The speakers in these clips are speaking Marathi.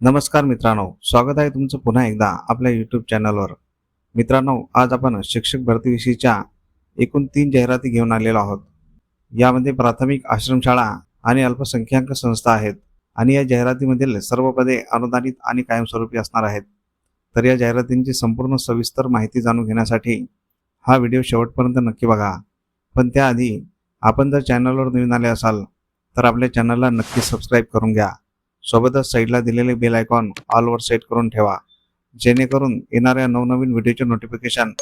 नमस्कार मित्रांनो स्वागत आहे तुमचं पुन्हा एकदा आपल्या यूट्यूब चॅनलवर मित्रांनो आज आपण शिक्षक भरतीविषयीच्या एकूण तीन जाहिराती घेऊन आलेलो आहोत. यामध्ये प्राथमिक आश्रमशाळा आणि अल्पसंख्याक संस्था आहेत आणि या जाहिरातीमधील सर्व पदे अनुदानित आणि कायमस्वरूपी असणार आहेत. तर या जाहिरातींची संपूर्ण सविस्तर माहिती जाणून घेण्यासाठी हा व्हिडिओ शेवटपर्यंत नक्की बघा. पण त्याआधी आपण जर चॅनलवर नवीन आले असाल तर आपल्या चॅनलला नक्की सबस्क्राईब करून घ्या. सोबतच साईडला दिलेले बेल आयकॉन ऑलवर सेट करून ठेवा. जेणेकरून येणाऱ्या नवनवीन व्हिडिओचे नोटिफिकेशन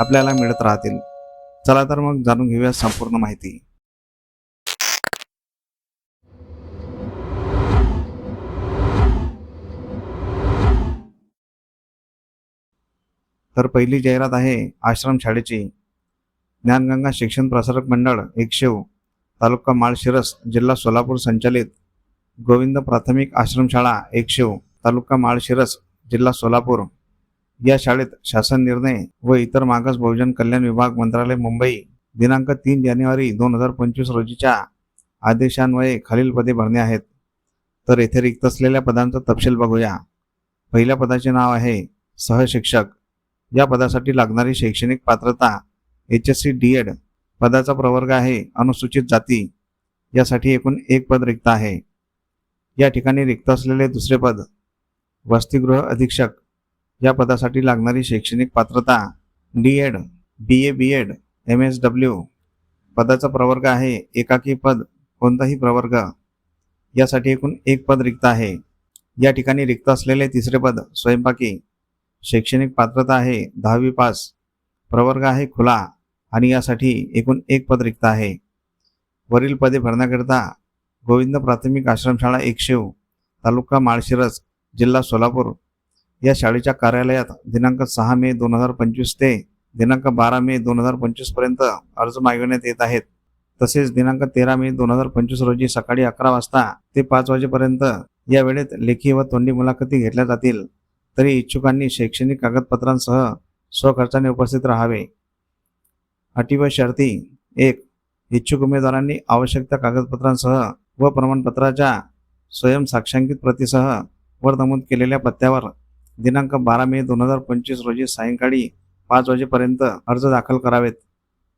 आपल्याला मिळत राहतील. चला तर मग जाणून घेऊया संपूर्ण माहिती. तर पहिली जाहिरात आहे आश्रमशाळेची ज्ञानगंगा शिक्षण प्रसारक मंडळ एकशेव तालुका माळशिरस जिल्हा सोलापूर संचालित गोविंद प्राथमिक आश्रमशाळा एकशेव तालुका माळशिरस जिल्हा सोलापूर. या शाळेत शासन निर्णय व इतर मागास बहुजन कल्याण विभाग मंत्रालय मुंबई दिनांक तीन जानेवारी दोन हजार पंचवीस रोजीच्या आदेशान्वये खालील पदे भरणे आहेत. तर येथे रिक्त असलेल्या पदांचा तपशील बघूया. पहिल्या पदाचे नाव आहे सहशिक्षक. या पदासाठी लागणारी शैक्षणिक पात्रता H S C D Ed पदाचा प्रवर्ग आहे अनुसूचित जाती. यासाठी एकूण एक पद रिक्त आहे. या ठिकाणी रिक्त असलेले दुसरे पद वसतिगृह अधीक्षक या पदासाठी लागणारी शैक्षणिक पात्रता D Ed B A B Ed M S W पदाचा प्रवर्ग आहे एकाकी पद कोणताही प्रवर्ग. यासाठी एकूण एक पद रिक्त आहे. या ठिकाणी रिक्त असलेले तिसरे पद स्वयंपाकी. शैक्षणिक पात्रता आहे दहावी पास प्रवर्ग आहे खुला आणि यासाठी एकूण एक पद रिक्त आहे. वरील पदे भरण्याकरिता गोविंद प्राथमिक आश्रमशाळा एकशेव तालुका माळशिरस जिल्हा सोलापूर. या शाळेच्या कार्यालयात दिनांक सहा मे दोन हजार पंचवीस ते दिनांक बारा मे दोन हजार पंचवीसपर्यंत अर्ज मागविण्यात येत आहेत. तसेच दिनांक तेरा मे दोन हजार पंचवीस रोजी सकाळी अकरा वाजता ते पाच वाजेपर्यंत या वेळेत लेखी व तोंडी मुलाखती घेतल्या जातील. तरी इच्छुकांनी शैक्षणिक कागदपत्रांसह स्वखर्चाने उपस्थित राहावे. अटी व शर्ती एक इच्छुक उमेदवारांनी आवश्यक त्या कागदपत्रांसह व प्रमाणपत्राच्या स्वयंसाक्षांकित प्रतीसह वर नमूद केलेल्या पत्त्यावर दिनांक बारा मे दोन हजार पंचवीस रोजी सायंकाळी पाच वाजेपर्यंत अर्ज दाखल करावेत.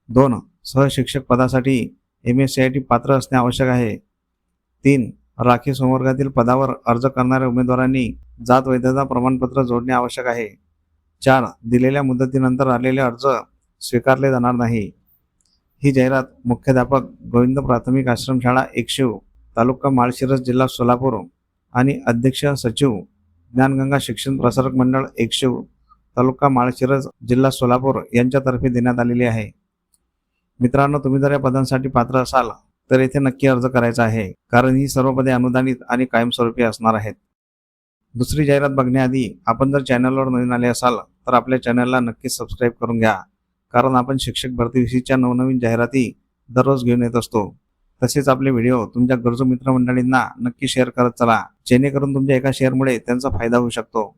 दोन सहशिक्षक पदासाठी M S C I T पात्र असणे आवश्यक आहे. तीन राखीव संवर्गातील पदावर अर्ज करणाऱ्या उमेदवारांनी जात वैधता प्रमाणपत्र जोडणे आवश्यक आहे. चार दिलेल्या मुदतीनंतर आलेले अर्ज स्वीकारले जाणार नाही. ही जाहिरात मुख्याध्यापक गोविंद प्राथमिक आश्रमशाळा एकशेव तालुका माळशिरस जिल्हा सोलापूर आणि अध्यक्ष सचिव ज्ञानगंगा शिक्षण प्रसारक मंडळ एकशेव तालुका माळशिरस जिल्हा सोलापूर यांच्यातर्फे देण्यात आलेली आहे. मित्रांनो तुम्ही जर या पदांसाठी पात्र असाल तर येथे नक्की अर्ज करायचा आहे कारण ही सर्व पदे अनुदानित आणि कायमस्वरूपी असणार आहेत. दुसरी जाहिरात बघण्याआधी आपण जर चॅनलवर नवीन आले असाल तर आपल्या चॅनलला नक्की सबस्क्राईब करून घ्या कारण आपण शिक्षक भरतीविषयीच्या नवनवीन जाहिराती दररोज घेऊन येत असतो. तसेच आपले व्हिडिओ तुमच्या गरजू मित्रमंडळींना नक्की शेअर करत चला. जेणेकरून तुमच्या एका शेअरमुळे त्यांचा फायदा होऊ शकतो.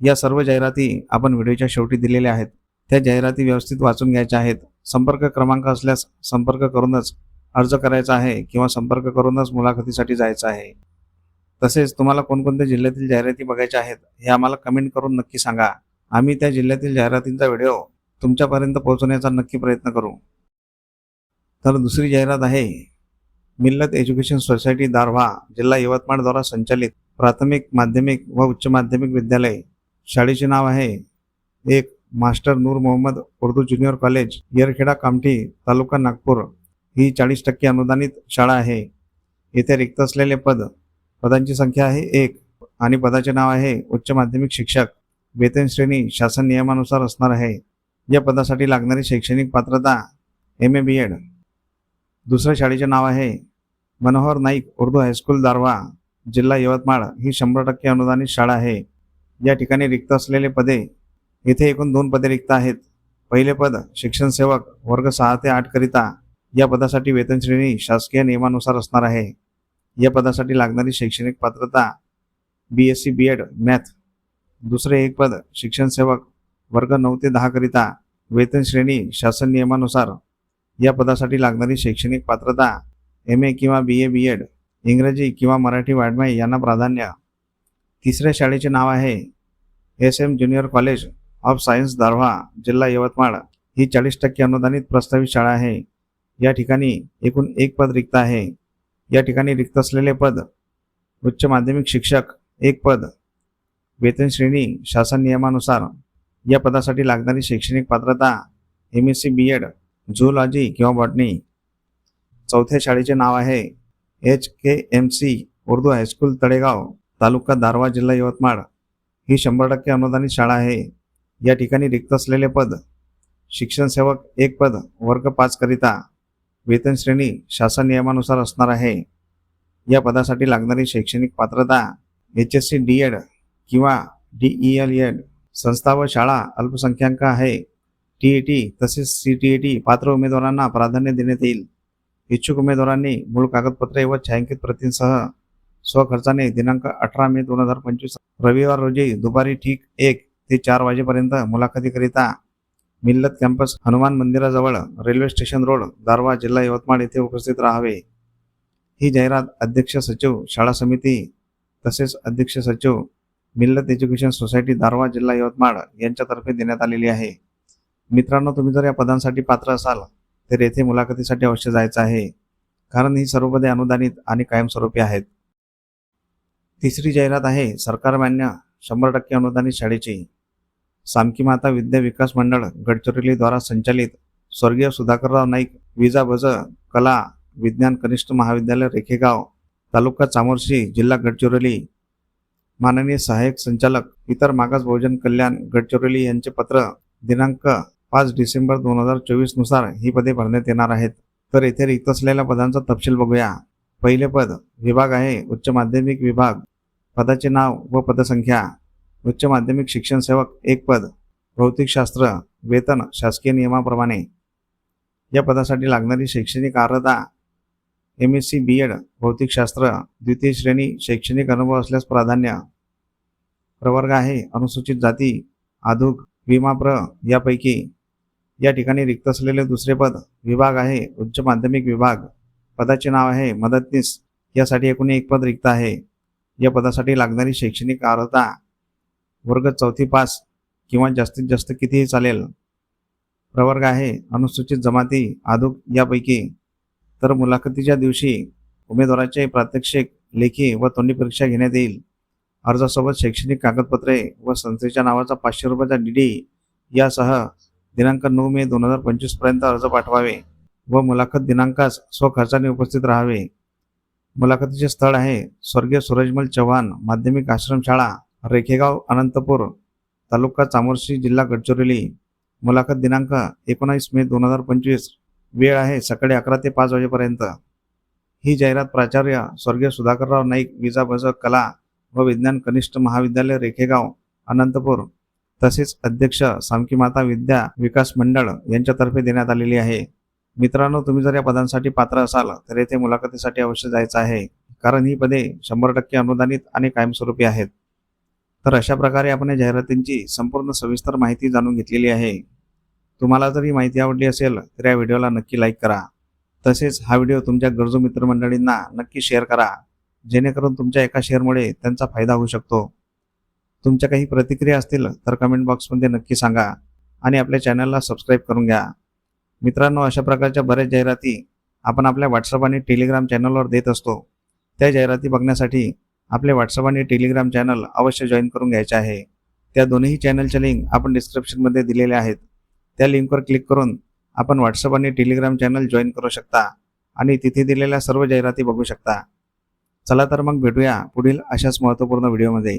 या सर्व जाहिराती आपण व्हिडिओच्या शेवटी दिलेल्या आहेत. त्या जाहिराती व्यवस्थित वाचून घ्यायच्या आहेत. संपर्क क्रमांक असल्यास संपर्क करूनच अर्ज करायचा आहे किंवा संपर्क करूनच मुलाखतीसाठी जायचं आहे. तसेच तुम्हाला कोणकोणत्या जिल्ह्यातील जाहिराती बघायच्या आहेत हे आम्हाला कमेंट करून नक्की सांगा. आम्ही त्या जिल्ह्यातील जाहिरातींचा व्हिडिओ तुमच्यापर्यंत पोहोचवण्याचा नक्की प्रयत्न करू. तर दुसरी जाहिरात आहे मिल्लत एज्युकेशन सोसायटी दारव्हा जिल्हा यवतमाळद्वारा संचालित प्राथमिक माध्यमिक व उच्च माध्यमिक विद्यालय. शाळेचे नाव आहे एक master Noor Mohammed Urdu junior college Yerkheda Kamthi taluka Nagpur. ही चाळीस टक्के अनुदानित शाळा आहे. येथे रिक्त असलेले पद पदांची संख्या आहे एक आणि पदाचे नाव आहे उच्च माध्यमिक शिक्षक. वेतन श्रेणी शासन नियमानुसार असणार आहे. या पदासाठी लागणारी शैक्षणिक पात्रता एम ए बी एड दुसऱ्या शाळेचे नाव आहे मनोहर नाईक उर्दू हायस्कूल दारवा जिल्हा यवतमाळ ही शंभर टक्के अनुदानित शाळा आहे. या ठिकाणी रिक्त असलेले पदे येथे एकूण दोन पदे रिक्त आहेत. पहिले पद शिक्षण सेवक वर्ग सहा ते आठ करिता या पदासाठी वेतन श्रेणी शासकीय नियमानुसार असणार आहे. या पदासाठी लागणारी शैक्षणिक पात्रता B S C B Ed math दुसरे एक पद शिक्षण सेवक वर्ग नऊ ते दहा करिता वेतन श्रेणी शासन नियमानुसार या पदासाठी लागणारी शैक्षणिक पात्रता एम ए किंवा बी ए बी एड इंग्रजी किंवा मराठी वाड्मय यांना प्राधान्य. तिसऱ्या शाळेचे नाव आहे S M junior college of science Darwha जिल्हा यवतमाळ. ही चाळीस टक्के अनुदानित प्रस्तावित शाळा आहे. या ठिकाणी एकूण एक पद रिक्त आहे. या ठिकाणी रिक्त असलेले पद उच्च माध्यमिक शिक्षक एक पद वेतन श्रेणी शासन नियमानुसार. या पदासाठी लागणारी शैक्षणिक पात्रता M S C B Ed zoology किंवा बॉटनी चौथ्या शाळेचे नाव आहे H K M C Urdu high school Talegaon taluka Darwa जिल्हा यवतमाळ. ही शंभर टक्के अनुदानित शाळा आहे. या ठिकाणी रिक्त असलेले पद शिक्षण सेवक एक पद वर्ग पाच करिता वेतन श्रेणी शासन नियमानुसार असणार आहे. या पदासाठी लागणारी शैक्षणिक पात्रता H S C D Ed किंवा डी ई एल एड संस्था व शाळा अल्पसंख्याक आहे. टी ई टी तसेच सी टी ई टी पात्र उमेदवारांना प्राधान्य देण्यात येईल. इच्छुक उमेदवारांनी मूळ कागदपत्रे व छायांकित प्रतींसह स्वखर्चाने दिनांक अठरा मे दोन हजार पंचवीस रविवार रोजी दुपारी ठीक एक ते चार वाजेपर्यंत मुलाखतीकरिता मिल्लत कॅम्पस हनुमान मंदिराजवळ रेल्वे स्टेशन रोड दारवा जिल्हा यवतमाळ येथे उपस्थित राहावे. ही जाहिरात अध्यक्ष सचिव शाळा समिती तसेच अध्यक्ष सचिव मिल्लत एज्युकेशन सोसायटी दारवा जिल्हा यवतमाळ यांच्यातर्फे देण्यात आलेली आहे. मित्रांनो तुम्ही जर या पदांसाठी पात्र असाल तर येथे मुलाखतीसाठी अवश्य जायचं आहे. कारण ही सर्व पदे अनुदानित आणि कायमस्वरूपी आहेत. तिसरी जाहिरात आहे सरकारमान्य शंभर टक्के अनुदानित शाळेची. सामकी माता विद्या विकास मंडळ गडचिरोलीद्वारा संचालित स्वर्गीय सुधाकरराव नाईक विजा बज कला विज्ञान कनिष्ठ महाविद्यालय रेखेगाव तालुका चामोर्शी जिल्हा गडचिरोली. माननीय सहाय्यक संचालक इतर मागास बहुजन कल्याण गडचिरोली यांचे पत्र दिनांक पाच डिसेंबर दोन हजार चोवीसनुसार ही पदे भरण्यात येणार आहेत. तर येथे रिक्त असलेल्या पदांचा तपशील बघूया. पहिले पद विभाग आहे उच्च माध्यमिक विभाग. पदाचे नाव व पदसंख्या. उच्च माध्यमिक शिक्षण सेवक एक पद. भौतिकशास्त्र वेतन शासकीय नियमाप्रमाणे. या पदासाठी लागणारी शैक्षणिक अर्हता M S C B Ed भौतिकशास्त्र द्वितीय श्रेणी शैक्षणिक अनुभव असल्यास प्राधान्य. प्रवर्ग आहे अनुसूचित जाती आधुक विमाप्र यापैकी. या ठिकाणी रिक्त असलेले दुसरे पद विभाग आहे उच्च माध्यमिक विभाग. पदाचे नाव आहे मदतनीस. यासाठी एकूण एक पद रिक्त आहे. या पदासाठी लागणारी शैक्षणिक अर्हता वर्ग चौथी पास किंवा जास्तीत जास्त कितीही चालेल. प्रवर्ग आहे अनुसूचित जमाती आधुक यापैकी. तर मुलाखतीच्या दिवशी उमेदवाराचे प्रात्यक्षिक लेखी व तोंडी परीक्षा घेण्यात येईल. अर्जासोबत शैक्षणिक कागदपत्रे व संस्थेच्या नावाचा पाचशे रुपयाचा डी डी यासह दिनांक नऊ मे दोन हजार पंचवीसपर्यंत अर्ज पाठवावे व मुलाखत दिनांकास स्वखर्चाने उपस्थित राहावे. मुलाखतीचे स्थळ आहे स्वर्गीय सूरजमल चव्हाण माध्यमिक आश्रमशाळा रेखेगाव अनंतपूर तालुका चामोर्शी जिल्हा गडचिरोली. मुलाखत दिनांक एकोणावीस मे दोन हजार पंचवीस. वेळ आहे सकाळी अकरा ते पाच वाजेपर्यंत. ही जाहिरात प्राचार्य स्वर्गीय सुधाकरराव नाईक विजा बज कला व विज्ञान कनिष्ठ महाविद्यालय रेखेगाव अनंतपूर. तसेच अध्यक्ष सामकी माता विद्या विकास मंडळ यांच्यातर्फे देण्यात आलेली आहे. मित्रांनो तुम्ही जर या पदांसाठी पात्र असाल तर येथे मुलाखतीसाठी अवश्य जायचं आहे. कारण ही पदे शंभर टक्के अनुदानित आणि कायमस्वरूपी आहेत. तर अशा प्रकारे आपण या जाहिरातींची संपूर्ण सविस्तर माहिती जाणून घेतलेली आहे. तुम्हाला जर ही माहिती आवडली असेल तर या व्हिडिओला नक्की लाईक करा. तसेच हा व्हिडिओ तुमच्या गरजू मित्रमंडळींना नक्की शेअर करा. जेणेकरून तुमच्या एका शेअरमुळे त्यांचा फायदा होऊ शकतो. तुमच्या काही प्रतिक्रिया असतील तर कमेंट बॉक्समध्ये नक्की सांगा आणि आपल्या चॅनलला सबस्क्राईब करून घ्या. मित्रांनो अशा प्रकारच्या बऱ्याच जाहिराती आपण आपल्या व्हॉट्सअप आणि टेलिग्राम चॅनलवर देत असतो. त्या जाहिराती बघण्यासाठी आपले व्हॉट्सअप आणि टेलिग्राम चॅनल अवश्य जॉईन करून घ्यायचे आहे. त्या दोन्ही चॅनलच्या लिंक आपण डिस्क्रिप्शनमध्ये दिलेल्या आहेत. त्या लिंकवर क्लिक करून आपण व्हॉट्सअप आणि टेलिग्राम चॅनल जॉईन करू शकता आणि तिथे दिलेल्या सर्व जाहिराती बघू शकता. चला तर मग भेटूया पुढील अशाच महत्त्वपूर्ण व्हिडिओमध्ये